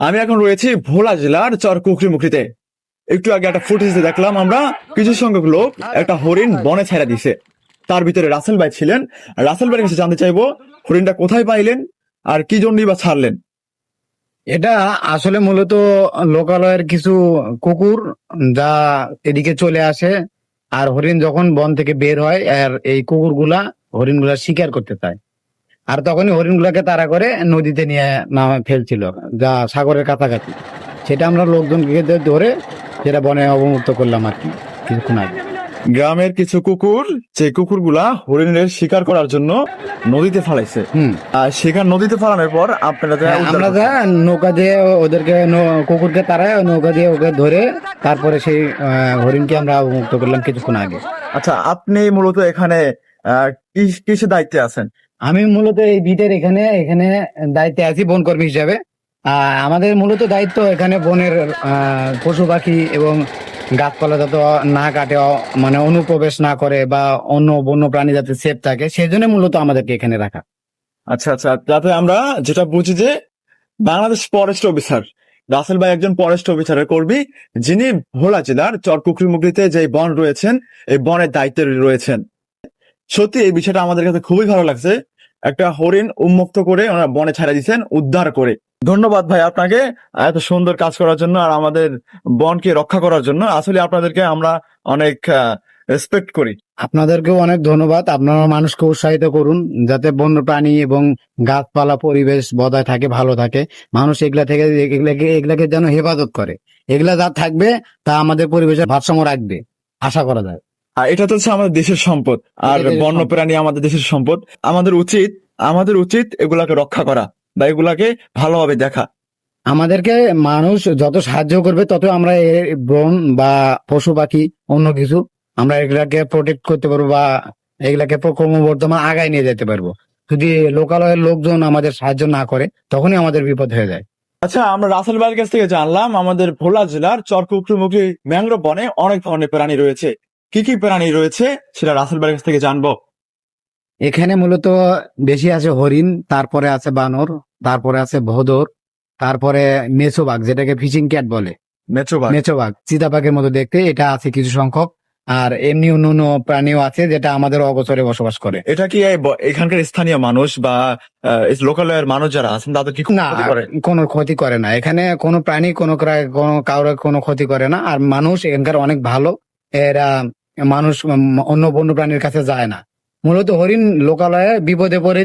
আমি এখন রয়েছি ভোলা জেলার চর কুকরিমুখরিতে একটু আগে একটা ফুটেজে দেখলাম আমরা কিছু সংখ্যক লোক একটা হরিণ বনে ছেড়ে দিছে তার ভিতরে রাসেল ভাই ছিলেন। রাসেল ভাইয়ের কাছে জানতে চাইব হরিণটা কোথায় পাইলেন আর কি জন্যই বা ছাড়লেন? এটা আসলে মূলত লোকালয়ের কিছু কুকুর যা এদিকে চলে আসে আর হরিণ যখন বন থেকে বের হয় আর এই কুকুরগুলা হরিণগুলা শিকার করতে চায়। আর তখনই হরিণগুলাকে তাড়া করে নদীতে নিয়ে নামে ফেলছিল যা সাগরের কাছাকাছি। সেটা আমরা লোকজনকে ধরে সেটা বনে অবমুক্ত করলাম আর কি কিছুক্ষণ আগে। গ্রামের কিছু কুকুর যে কুকুরগুলা হরিণের শিকার করার জন্য নদীতে ফালাইছে। হুম। আর সেখানে নদীতে ফালানোর পর আপনারা যা আমরা যা নৌকা দিয়ে ওদেরকে কুকুরকে তাড়ায় নৌকা দিয়ে ওকে ধরে তারপরে সেই হরিণকে আমরা অবমুক্ত করলাম কিছুক্ষণ আগে। আচ্ছা আপনি মূলত এখানে আহ, কি- কিসের দায়িত্বে আছেন? আমি মূলত এই বিটের এখানে এখানে দায়িত্বে আছি বন কর্মী হিসাবে। আমাদের মূলত দায়িত্ব এখানে বনের পশু পাখি এবং গাছপালা যাতে না কাটে মানে অনুপ্রবেশ না করে বা অন্য বন্য প্রাণী যাতে সেফ থাকে সেই জন্য মূলত আমাদেরকে এখানে রাখা। আচ্ছা আচ্ছা যাতে আমরা যেটা বুঝি যে বাংলাদেশ ফরেস্ট অফিসার রাসেল ভাই একজন ফরেস্ট অফিসারের কর্মী, যিনি ভোলা জেলার চরকুকরিমুকরিতে যে বন রয়েছেন, এই বনের দায়িত্বে রয়েছেন। সত্যি এই বিষয়টা আমাদের কাছে খুবই ভালো লাগছে। একটা হরিণ উন্মুক্ত করে ওনারা বনে ছাড়া দিচ্ছেন উদ্ধার করে। ধন্যবাদ ভাই আপনাকে এত সুন্দর কাজ করার জন্য আর আমাদের বনকে রক্ষা করার জন্য। আসলে আপনাদেরকে আমরা অনেক রেসপেক্ট করি। আপনাদেরকেও অনেক ধন্যবাদ। আপনারা মানুষকে উৎসাহিত করুন যাতে বন্য প্রাণী এবং গাছপালা পরিবেশ বজায় থাকে, ভালো থাকে। মানুষ এগুলা থেকে, এগুলাকে এগুলাকে যেন হেফাজত করে। এগুলা যা থাকবে তা আমাদের পরিবেশের ভারসাম্য রাখবে। আশা করা যায়। আর এটা তো হচ্ছে আমাদের দেশের সম্পদ। আর দেশের বন্য প্রাণী আমাদের দেশের সম্পদ। আমাদের উচিত আমাদের উচিত এগুলাকে রক্ষা করা বা এগুলাকে ভালোভাবে দেখা। আমাদেরকে মানুষ যত সাহায্য করবে তত আমরা বন বা পশু পাখি অন্য কিছু আমরা এগুলাকে প্রোটেক্ট করতে পারব বা এগুলাকে ক্রমবর্ধমান আগায় নিয়ে যেতে পারব। যদি লোকালয়ের লোকজন আমাদের সাহায্য না করে তখনই আমাদের বিপদ হয়ে যায়। আচ্ছা আমরা রাসেল ভাইয়ের কাছ থেকে জানলাম আমাদের ভোলা জেলার চরকুকরুমুখী ম্যাংগ্রোভ বনে অনেক ধরনের প্রাণী রয়েছে। কি কি প্রাণী রয়েছে সেটা রাসেল ভাইয়ের কাছ থেকে জানব। এখানে মূলত বেশি আছে হরিণ তারপরে আছে বানর তারপরে আছে ভোদর তারপরে মেছোবাগ যেটাকে ফিশিং ক্যাট বলে। মেচোবাগ মেছোবাগ চিতাবাঘের মতো দেখতে এটা আছে কিছু সংখ্যক। আর এমনি অন্য প্রাণীও আছে যেটা আমাদের অগোচরে বসবাস করে। এটা কি এই ব- এখানকার স্থানীয় মানুষ বা লোকালয়ের মানুষ যারা আছেন তাদের কি না করে? কোনো ক্ষতি করে না। এখানে কোনো প্রাণী কোনো ক্রা- কোনো কারোর কোনো ক্ষতি করে না। আর মানুষ এখানকার অনেক ভালো। এরা মানুষ অন্য বন্য প্রাণীর কাছে যায় না। মূলত হরিণ লোকালয়ে বিপদে পড়ে